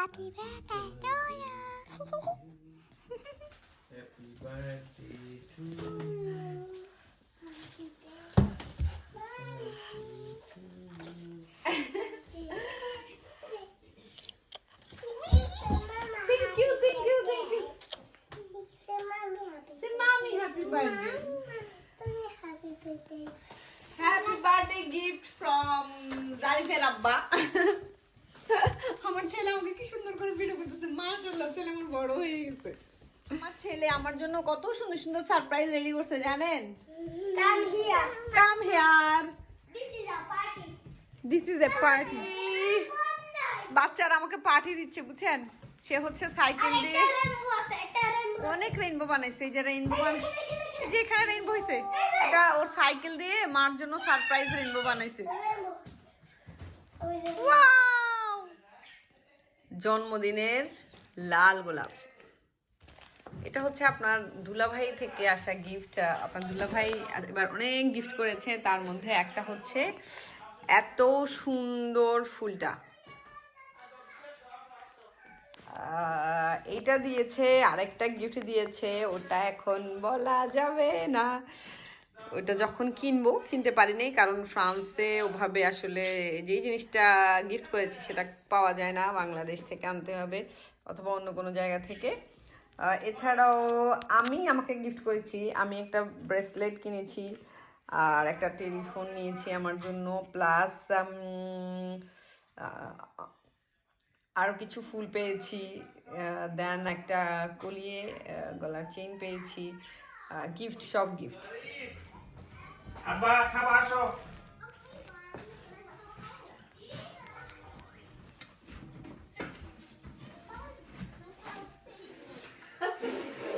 Happy birthday to you. Happy birthday to you. Thank you, thank you, thank you. Say mommy happy birthday. Happy birthday. Happy birthday gift from জারিফের আব্বা আমার ছেলে আমাকে কি সুন্দর করে video করতেছে। মাশাআল্লাহ ছেলে আমার বড় হয়ে গেছে। আমার ছেলে আমার জন্য কত সুন্দর সুন্দর সারপ্রাইজ রেডি করছে জানেন. Come here This is a party. This is a party বাচ্চারা আমাকে পার্টি দিচ্ছে বুঝছেন? সে হচ্ছে সাইকেল দিয়ে অনেক রেইনবো বানাইছে এই যে রেইনবো যে এখানে রেইনবো হয়েছে এটা ওর সাইকেল দিয়ে মার জন্য সারপ্রাইজ রেইনবো বানাইছে। জন্মদিনের লাল গোলাপ। এটা হচ্ছে আপনার দুলাভাই থেকে আসা গিফট আপনার দুলাভাই এবার অনেক গিফট করেছে। তার মধ্যে একটা হচ্ছে এত সুন্দর ফুলটা। এইটা দিয়েছে, আরেকটা গিফট দিয়েছে, ওটা এখন বলা যাবে না। ওইটা যখন কিনবো, কিনতে পারিনি কারণ ফ্রান্সে ওভাবে আসলে যেই জিনিসটা গিফট করেছে সেটা পাওয়া যায় না, বাংলাদেশ থেকে আনতে হবে অথবা অন্য কোনো জায়গা থেকে। এছাড়াও আমি আমাকে গিফট করেছি, আমি একটা ব্রেসলেট কিনেছি, আর একটা টেলিফোন নিয়েছি আমার জন্য প্লাস আরও কিছু ফুল পেয়েছি দেন একটা কলিয়ে গলার চেইন পেয়েছি গিফট সব গিফট আব্বা খাবার আসো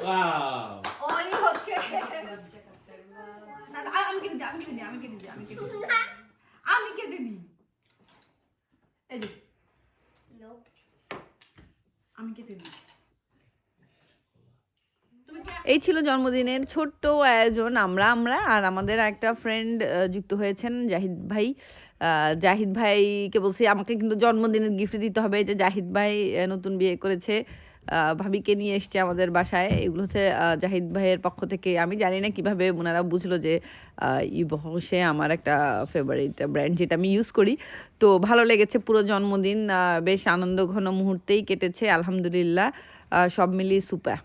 Wow. ওই হচ্ছে না, না, আমি কেটে দিই আমি কেটে দিই আমি কেটে দিই আমি কেটে দিই আমি কেটে দিই এই যে আমি কেটে দিই এই ছিল জন্মদিনের ছোট্ট আয়োজন। আমরা আমরা আর আমাদের একটা ফ্রেন্ড যুক্ত হয়েছেন জাহিদ ভাই। জাহিদ ভাইকে বলছি, আমাকে কিন্তু জন্মদিনের গিফট দিতে হবে। যে জাহিদ ভাই নতুন বিয়ে করেছে ভাবিকে নিয়ে এসছে আমাদের বাসায়। এগুলো হচ্ছে জাহিদ ভাইয়ের পক্ষ থেকে। আমি জানি না কীভাবে ওনারা বুঝলো যে ইবহসে আমার একটা ফেভারিট ব্র্যান্ড যেটা আমি ইউজ করি। তো ভালো লেগেছে পুরো জন্মদিন। বেশ আনন্দ ঘন মুহূর্তেই কেটেছে, আলহামদুলিল্লাহ। সব মিলিয়ে সুপা